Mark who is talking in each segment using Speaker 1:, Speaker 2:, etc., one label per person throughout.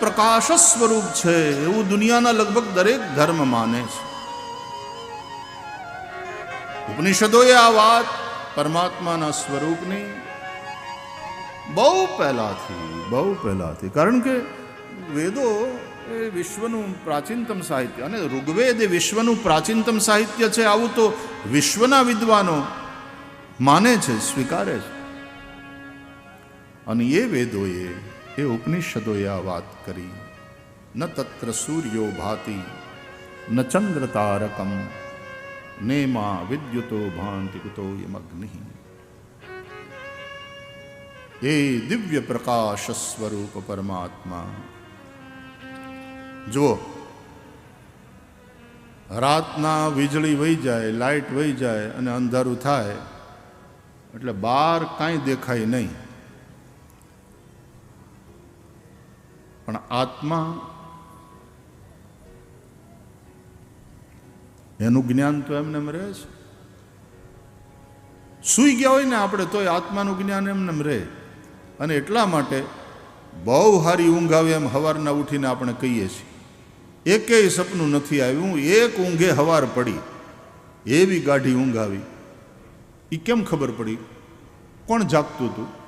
Speaker 1: પ્રકાશ સ્વરૂપ છે એવું દુનિયાના લગભગ દરેક ધર્મ માને છે. ઉપનિષદોએ આ વાત પરમાત્માના સ્વરૂપની બહુ પહેલાથી બહુ પહેલાથી, કારણ કે વેદો એ વિશ્વનું પ્રાચીનતમ સાહિત્ય અને ઋગ્વેદ એ વિશ્વનું પ્રાચીનતમ સાહિત્ય છે, આવું તો વિશ્વના વિદ્વાનો માને છે, સ્વીકારે છે. અને એ વેદોએ એ ઉપનિષદોએ આ વાત કરી. ન તત્ર સૂર્યો ભાતિ, ન ચંદ્ર તારકમ નેમા વિદ્યુતો ભાંતિ કુતો યમગ્નિ. એ દિવ્ય પ્રકાશ સ્વરૂપ પરમાત્મા. જુઓ, રાતના વીજળી વહી જાય લાઇટ વહી જાય અને અંધારું થાય, એટલે બહાર કાંઈ દેખાય નહીં. પણ આત્મા એનું જ્ઞાન તો એમને એમ રહે છે. સૂઈ ગયા હોય ને આપણે તોય આત્માનું જ્ઞાન એમને એમ રહે. અને એટલા માટે બહુ સારી ઊંઘ આવે એમ સવારના ઉઠીને આપણે કહીએ છીએ. એકેય સપનું નથી આવ્યું, એક ઊંઘે હવાર પડી, એવી ગાઢી ઊંઘ આવી. એ કેમ ખબર પડી? કોણ જાગતું હતું?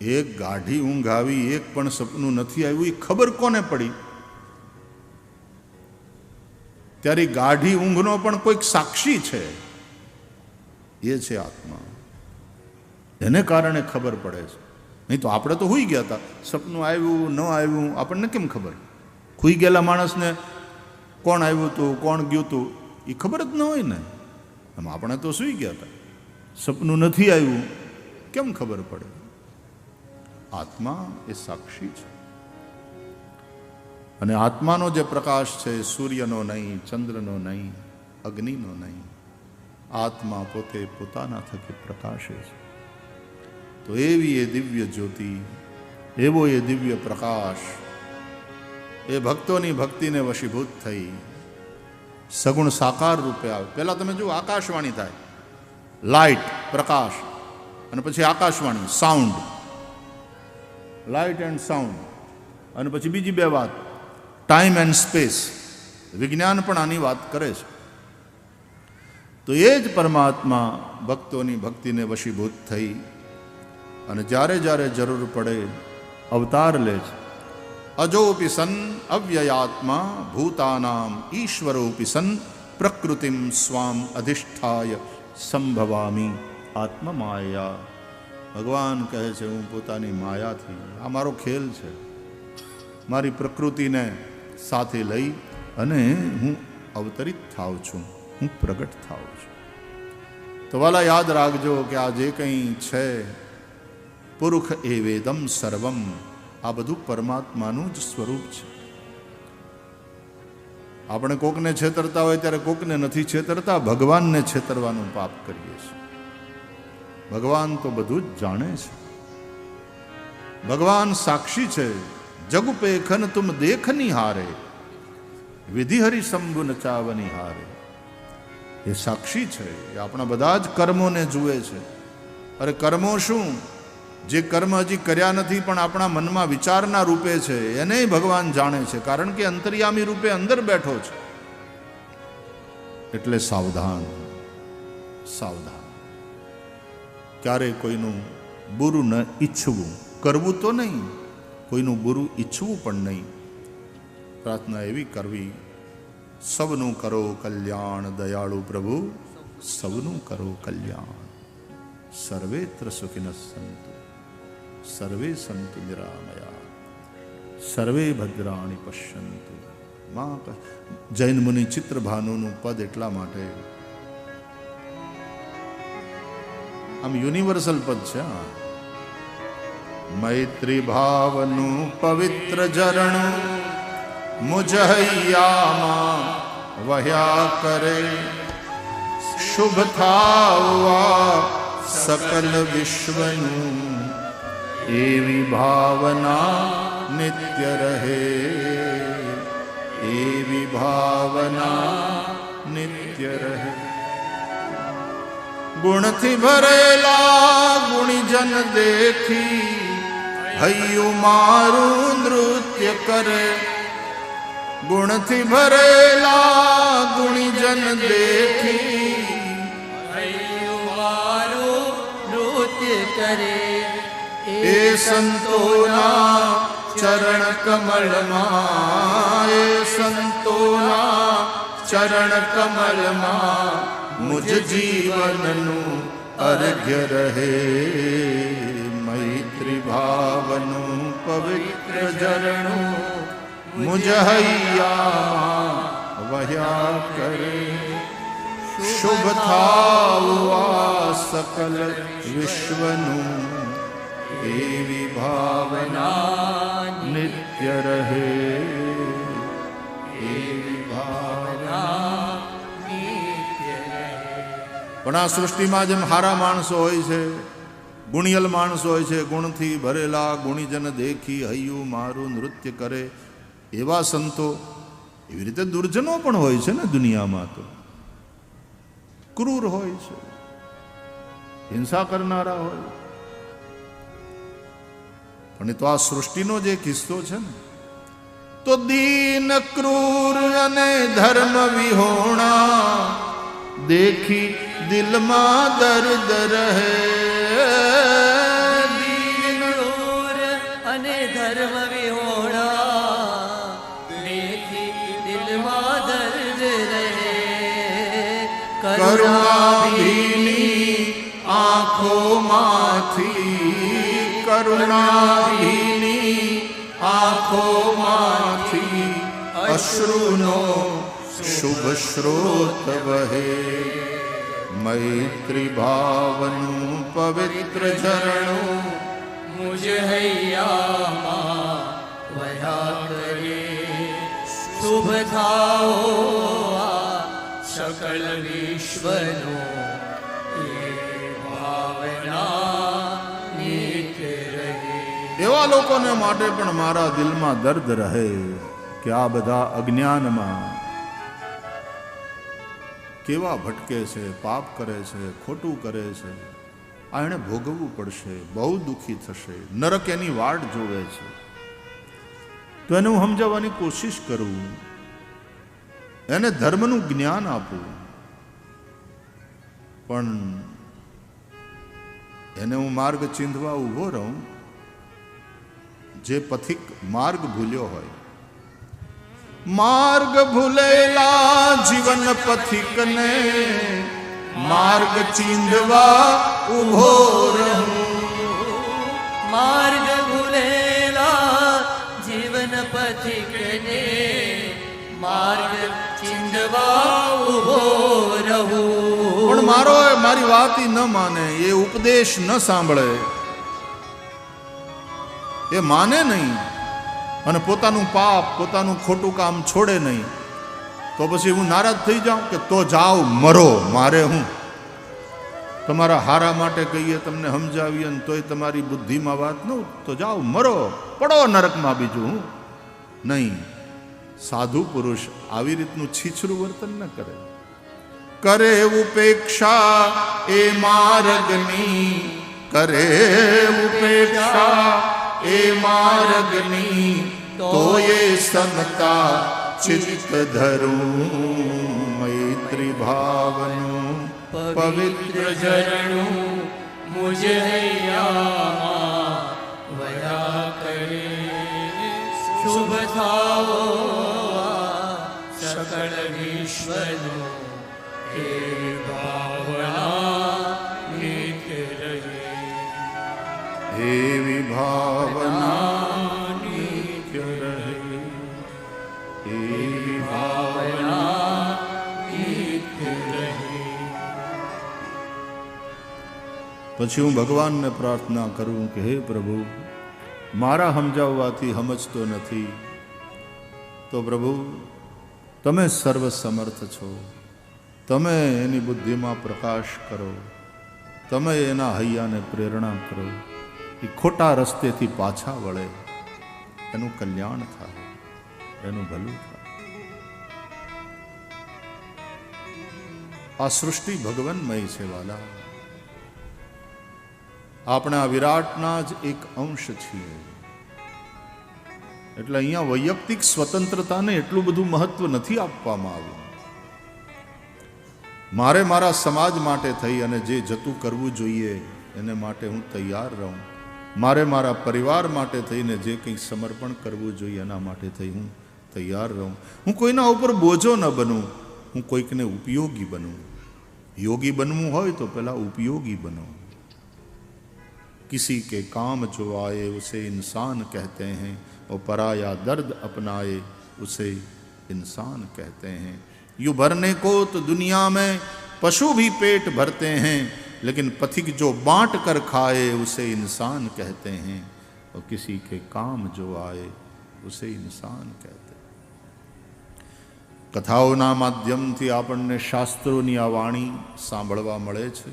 Speaker 1: એક ગાઢી ઊંઘ આવી, એક પણ સપનું નથી આવ્યું એ ખબર કોને પડી? ત્યારે ગાઢી ઊંઘનો પણ કોઈક સાક્ષી છે. એ છે આત્મા. એને કારણે ખબર પડે છે. નહીં તો આપણે તો હોઈ ગયા હતા સપનું આવ્યું, ન આવ્યું, આપણને કેમ ખબર? ખુઈ ગયેલા માણસને કોણ આવ્યું હતું કોણ ગયું હતું એ ખબર જ ન હોય ને. એમ આપણે તો સૂઈ ગયા હતા સપનું નથી આવ્યું, કેમ ખબર પડે? આત્મા એ સાક્ષી છે. અને આત્માનો જે પ્રકાશ છે, સૂર્યનો નહીં, ચંદ્રનો નહીં, અગ્નિનો નહીં, આત્મા પોતે પોતાના થકી પ્રકાશે છે. તો એવી એ દિવ્ય જ્યોતિ, એવો એ દિવ્ય પ્રકાશ, એ ભક્તોની ભક્તિને વશીભૂત થઈ, સગુણ સાકાર રૂપે આવે. પહેલાં તમે જુઓ, આકાશવાણી થાય. લાઇટ, પ્રકાશ, અને પછી Akashvani, sound. Light and sound. અને પછી બીજી બે વાત. Time and space. વિજ્ઞાન પણ આની વાત કરે છે. તો એ જ પરમાત્મા ભક્તોની ભક્તિને વશીભૂત થઈ અને જ્યારે જ્યારે જરૂર પડે અવતાર લે છે. અજોપી સન અવ્યયાત્મા ભૂતાનામ ઈશ્વરોપી સન પ્રકૃતિમ સ્વામ અધિષ્ઠાય સંભવામી આત્મમાયા. ભગવાન કહે છે, હું પોતાની માયાથી, આ મારો ખેલ છે, મારી પ્રકૃતિને સાથે લઈ અને હું અવતરિત થાવ છું, હું પ્રગટ થાવ છું. તો વાલા યાદ રાખજો કે આ જે કંઈ છે પુરુષ એ વેદમ સર્વમ, આ બધું પરમાત્માનું જ સ્વરૂપ છે. આપણે કોકને છેતરતા હોય ત્યારે કોકને નથી છેતરતા, ભગવાનને છેતરવાનું પાપ કરીએ છીએ. ભગવાન તો બધું જ જાણે છે. ભગવાન સાક્ષી છે, જગ પેખન તુમ દેખની હારે, વિધિ હરિ શંભુ નચાવની હારે. એ સાક્ષી છે, એ આપણા બધા જ કર્મોને જુએ છે. અરે કર્મો શું? જે કર્મ હજી કર્યા નથી, પણ આપણા મનમાં વિચારના રૂપે છે, એને ભગવાન જાણે છે, કારણ કે અંતર્યામી રૂપે અંદર બેઠો છે. એટલે સાવધાન સાવધાન. ક્યારે કોઈનું બુરું ન ઈચ્છવું. કરવું તો નહીં, કોઈનું બુરું ઈચ્છવું પણ નહીં. પ્રાર્થના એવી કરવી સૌનું કરો કલ્યાણ, દયાળુ પ્રભુ સૌનું કરો કલ્યાણ. સર્વેત્ર સુખિન સંતુ, સર્વે સંતુ નિરામયા, સર્વે ભદ્રાણી પશ્યંતુ. મા જૈન મુનિ ચિત્રભાનુનું પદ એટલા માટે આમ યુનિવર્સલ પદ છે મૈત્રી ભાવનું પવિત્ર ઝરણું મુજહૈયામાં વહ્યા કરે. શુભ થાવવા સકલ વિશ્વનું, એવી ભાવના નિત્ય રહે. એવી ભાવના નિત્ય રહે. ગુણથી ભરેલા ગુણીજન દેખી હૈયું મારું નૃત્ય કરે. ગુણથી ભરેલા ગુણીજન દેખી
Speaker 2: હૈયું મારું નૃત્ય કરે.
Speaker 1: એ સંતોના ચરણ કમળમાં એ સંતોના ચરણ કમળમાં મુજ જીવનનું અર્ઘ્ય રહે મૈત્રી ભાવનું પવિત્ર ઝરણું મુજ હૈયા વહ્યા કરે શુભ થાવું સકલ વિશ્વનું એવી ભાવના નિત્ય રહે એવી પણ આ સૃષ્ટિમાં જેમ હારા માણસો હોય છે, ગુણિયલ માણસો હોય છે, ગુણથી ભરેલા, ગુણીજન દેખી હૈયું મારું નૃત્ય કરે એવા સંતો, એવી રીતે દુર્જનો પણ હોય છે ને દુનિયામાં તો. ક્રૂર હોય છે, હિંસા કરનારા હોય. પણ તો આ સૃષ્ટિનો જે કિસ્સો છે ને, તો દીન ક્રૂર અને ધર્મ વિહોણા દેખી દિલમાં દર્દ રહે દીન
Speaker 2: ક્રૂર અને ધર્મ વિહોણા દેખી દિલમાં દર્દ રહે
Speaker 1: કરુણાભીની આંખોમાંથી કરુણાભીની આંખોમાંથી અશ્રુનો શુભ સ્રોત વહે મૈત્રી ભાવનું પવિત્ર ઝરણું
Speaker 2: મુજ હૈયામાં વયા કરે શુભ થાઓ સકળ વિશ્વનો
Speaker 1: એવા લોકોને માટે પણ મારા દિલમાં દર્દ રહે કે આ બધા અજ્ઞાનમાં કેવા ભટકે છે, પાપ કરે છે, ખોટું કરે છે? આ એણે ભોગવવું પડશે, બહુ દુઃખી થશે, નરક એની વાટ જોવે છે. તો એને હું સમજાવવાની કોશિશ કરું. એને ધર્મનું જ્ઞાન આપું. પણ એને હું માર્ગ ચીંધવા ઊભો રહું, જે પથિક માર્ગ ભૂલ્યો હોય. માર્ગ ભૂલેલા જીવન પથિકને માર્ગ ચીંધવા ઊભો રહું.
Speaker 2: માર્ગ ભૂલેલા જીવન પથિકને માર્ગ ચીંધવા ઊભો રહું.
Speaker 1: પણ મારો મારી વાત ન માને એ ઉપદેશ ન સાંભળે. એ માને નહીં. અને પોતાનું પાપ, પોતાનું ખોટું કામ છોડે નહીં. તો પછી હું નારાજ થઈ જાઉં કે તો જાઓ, મરો, મારે હું? તમારા હારા માટે કહીએ તમને સમજાવીએ ને તોય તમારી બુદ્ધિમાં વાત ન તો જાઓ, મરો, પડો નરકમાં બીજું હું? નહીં. સાધુ પુરુષ આવી રીતનું છીછરું વર્તન ન કરે. કરે ઉપેક્ષા એ માર્ગની, કરે ઉપેક્ષા એ માર્ગની તો એ સમતા ચિત્ત ધરું, મૈત્રી ભાવનું, પવિત્ર
Speaker 2: ઝરણું મુજે વયા કરે. શુભ થાવો સકળ વિશ્વનું હે ભાવના
Speaker 1: પછી હું ભગવાનને પ્રાર્થના કરું કે હે પ્રભુ, મારા સમજાવવાથી સમજતો નથી. તો પ્રભુ, તમે સર્વ સમર્થ છો. તમે એની બુદ્ધિમાં પ્રકાશ કરો. તમે એના હૈયાને પ્રેરણા કરો. એ ખોટા રસ્તેથી પાછા વળે. એનું કલ્યાણ થાય. એનું ભલું થાય. આ સૃષ્ટિ ભગવાનમય છે, વાલા. આપણે વિરાટના જ એક અંશ છીએ. એટલે અહીંયા વૈયક્તિક સ્વતંત્રતાને એટલું બધું મહત્વ નથી આપવામાં આવ્યું. મારે મારા સમાજ માટે થઈ અને જે જતું કરવું જોઈએ, એને માટે હું તૈયાર રહું. મારે મારા પરિવાર માટે થઈને જે કંઈ સમર્પણ કરવું જોઈએ, એના માટે થઈ હું તૈયાર રહું. હું કોઈના ઉપર બોજો ન બનું. હું કોઈકને ઉપયોગી બનું યોગી બનવું હોય તો પહેલાં ઉપયોગી બનો किसी के काम जो आए उसे इंसान कहते हैं और पराया दर्द अपनाए उसे इंसान कहते हैं यूँ भरने को तो दुनिया में पशु भी पेट भरते हैं लेकिन पथिक जो बांट कर खाए उसे इंसान कहते हैं और किसी के काम जो आए उसे इंसान कहते हैं કથાઓના માધ્યમથી આપણને શાસ્ત્રોની આ વાણી સાંભળવા મળે છે.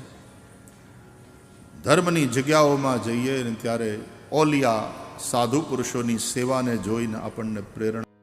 Speaker 1: ધર્મની જગ્યાઓમાં જઈએ ને ત્યારે ઓલિયા સાધુ પુરુષોની સેવાને જોઈને આપણને પ્રેરણા